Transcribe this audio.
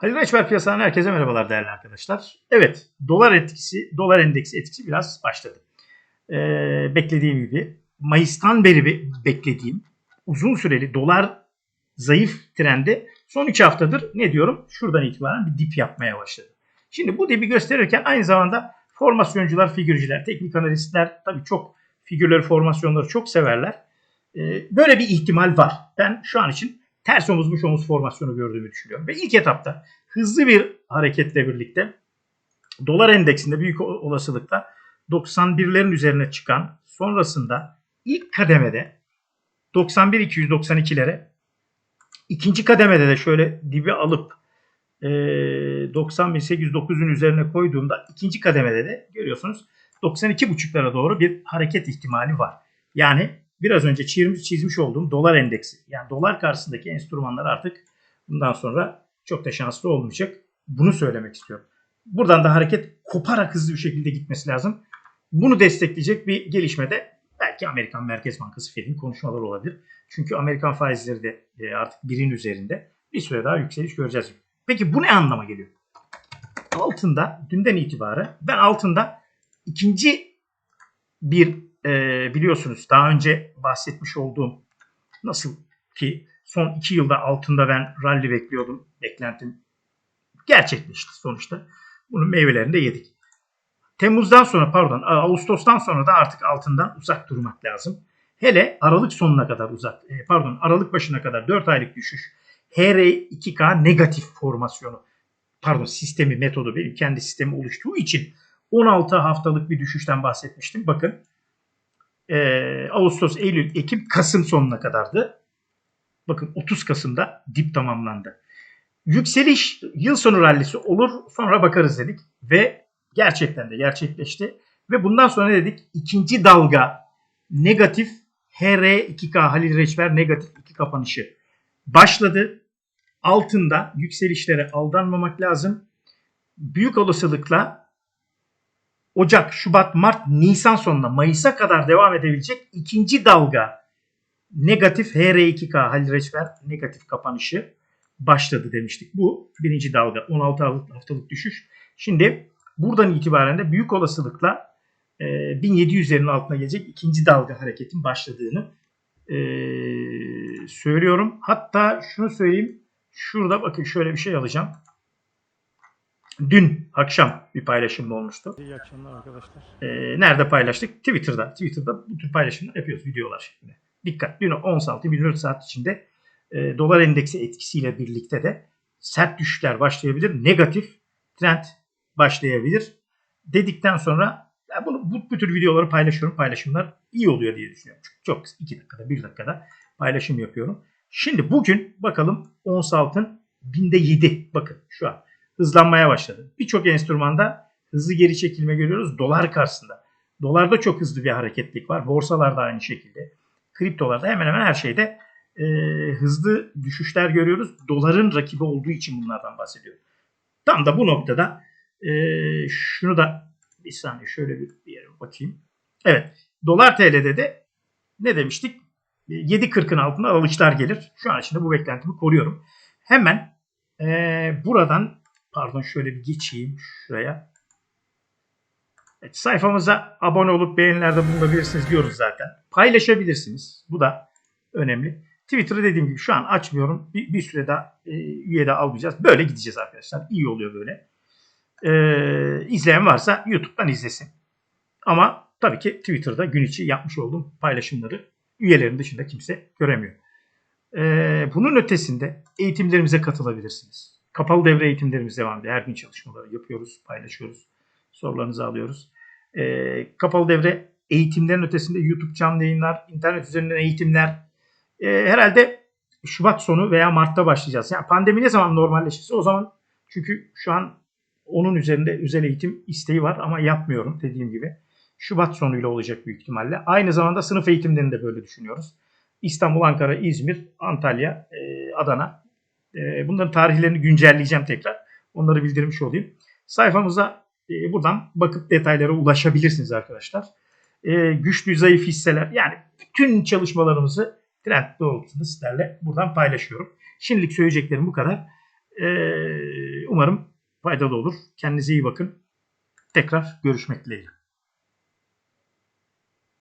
Halil Reçber piyasadan herkese merhabalar değerli arkadaşlar. Evet, dolar etkisi, dolar endeksi etkisi biraz başladı. Ee, beklediğim gibi Mayıs'tan beri be- beklediğim uzun süreli dolar zayıf trendi son 2 haftadır ne diyorum? Şuradan itibaren bir dip yapmaya başladı. Şimdi bu dibi gösterirken aynı zamanda formasyoncular, figürcüler, teknik analistler tabii çok figürleri, formasyonları çok severler. Ee, böyle bir ihtimal var. Ben şu an için ters omuzmuş omuz formasyonu gördüğümü düşünüyorum. Ve ilk etapta hızlı bir hareketle birlikte dolar endeksinde büyük olasılıkla 91'lerin üzerine çıkan sonrasında ilk kademede 91-292'lere ikinci kademede de şöyle dibi alıp e, 90.809'un üzerine koyduğumda ikinci kademede de görüyorsunuz 92.5'lara doğru bir hareket ihtimali var. Yani biraz önce çizmiş, olduğum dolar endeksi yani dolar karşısındaki enstrümanlar artık bundan sonra çok da şanslı olmayacak. Bunu söylemek istiyorum. Buradan da hareket koparak hızlı bir şekilde gitmesi lazım. Bunu destekleyecek bir gelişme de belki Amerikan Merkez Bankası Fed'in konuşmaları olabilir. Çünkü Amerikan faizleri de e, artık birin üzerinde bir süre daha yükseliş göreceğiz. Peki bu ne anlama geliyor? Altında dünden itibaren ben altında ikinci bir e, biliyorsunuz daha önce bahsetmiş olduğum nasıl ki son iki yılda altında ben rally bekliyordum. Beklentim gerçekleşti sonuçta. Bunun meyvelerini de yedik. Temmuz'dan sonra pardon Ağustos'tan sonra da artık altından uzak durmak lazım. Hele Aralık sonuna kadar uzak e, pardon Aralık başına kadar 4 aylık düşüş HR2K negatif formasyonu pardon sistemi metodu benim kendi sistemi oluştuğu için 16 haftalık bir düşüşten bahsetmiştim. Bakın e, Ağustos, Eylül, Ekim, Kasım sonuna kadardı. Bakın 30 Kasım'da dip tamamlandı. Yükseliş yıl sonu rallisi olur sonra bakarız dedik ve gerçekten de gerçekleşti. Ve bundan sonra dedik ikinci dalga negatif HR2K Halil Reçber negatif 2 kapanışı başladı. Altında yükselişlere aldanmamak lazım. Büyük olasılıkla Ocak, Şubat, Mart, Nisan sonuna Mayıs'a kadar devam edebilecek ikinci dalga negatif HR2K Halil Reçber negatif kapanışı başladı demiştik. Bu birinci dalga 16 haftalık düşüş. Şimdi buradan itibaren de büyük olasılıkla e, 1700'lerin altına gelecek ikinci dalga hareketin başladığını e, söylüyorum. Hatta şunu söyleyeyim. Şurada bakın şöyle bir şey alacağım. Dün akşam bir paylaşım olmuştu. İyi akşamlar arkadaşlar. E, nerede paylaştık? Twitter'da. Twitter'da bu tür paylaşımlar yapıyoruz videolar şeklinde. Dikkat. Dün 10 saat, 24 saat içinde e, dolar endeksi etkisiyle birlikte de sert düşüşler başlayabilir. Negatif trend başlayabilir. Dedikten sonra ya bunu, bu, bu tür videoları paylaşıyorum. Paylaşımlar iyi oluyor diye düşünüyorum. Çok, çok 2 dakikada 1 dakikada paylaşım yapıyorum. Şimdi bugün bakalım ons altın binde 7. Bakın şu an hızlanmaya başladı. Birçok enstrümanda hızlı geri çekilme görüyoruz dolar karşısında. Dolarda çok hızlı bir hareketlik var. Borsalarda aynı şekilde. Kriptolarda hemen hemen her şeyde e, hızlı düşüşler görüyoruz. Doların rakibi olduğu için bunlardan bahsediyorum. Tam da bu noktada e, şunu da bir saniye şöyle bir, bir yere bakayım. Evet. Dolar TL'de de ne demiştik? 7.40'ın altında alışlar gelir. Şu an içinde bu beklentimi koruyorum. Hemen e, buradan pardon şöyle bir geçeyim şuraya. Evet, sayfamıza abone olup beğenilerde bulunabilirsiniz diyoruz zaten. Paylaşabilirsiniz. Bu da önemli. Twitter'ı dediğim gibi şu an açmıyorum. Bir, bir süre daha e, üye de almayacağız. Böyle gideceğiz arkadaşlar. İyi oluyor böyle. E, izleyen varsa YouTube'dan izlesin. Ama tabii ki Twitter'da gün içi yapmış olduğum paylaşımları üyelerin dışında kimse göremiyor. E, bunun ötesinde eğitimlerimize katılabilirsiniz. Kapalı devre eğitimlerimiz devam ediyor. Her gün çalışmaları yapıyoruz, paylaşıyoruz. Sorularınızı alıyoruz. E, kapalı devre eğitimlerin ötesinde YouTube canlı yayınlar, internet üzerinden eğitimler, e, herhalde Şubat sonu veya Mart'ta başlayacağız. Yani pandemi ne zaman normalleşirse o zaman çünkü şu an onun üzerinde özel eğitim isteği var ama yapmıyorum dediğim gibi. Şubat sonuyla olacak büyük ihtimalle. Aynı zamanda sınıf eğitimlerini de böyle düşünüyoruz. İstanbul, Ankara, İzmir, Antalya, e, Adana. E, bunların tarihlerini güncelleyeceğim tekrar. Onları bildirmiş olayım. Sayfamıza e, buradan bakıp detaylara ulaşabilirsiniz arkadaşlar. E, güçlü, zayıf hisseler yani bütün çalışmalarımızı trend doğrultusunda sizlerle buradan paylaşıyorum. Şimdilik söyleyeceklerim bu kadar. Umarım faydalı olur. Kendinize iyi bakın. Tekrar görüşmek dileğiyle.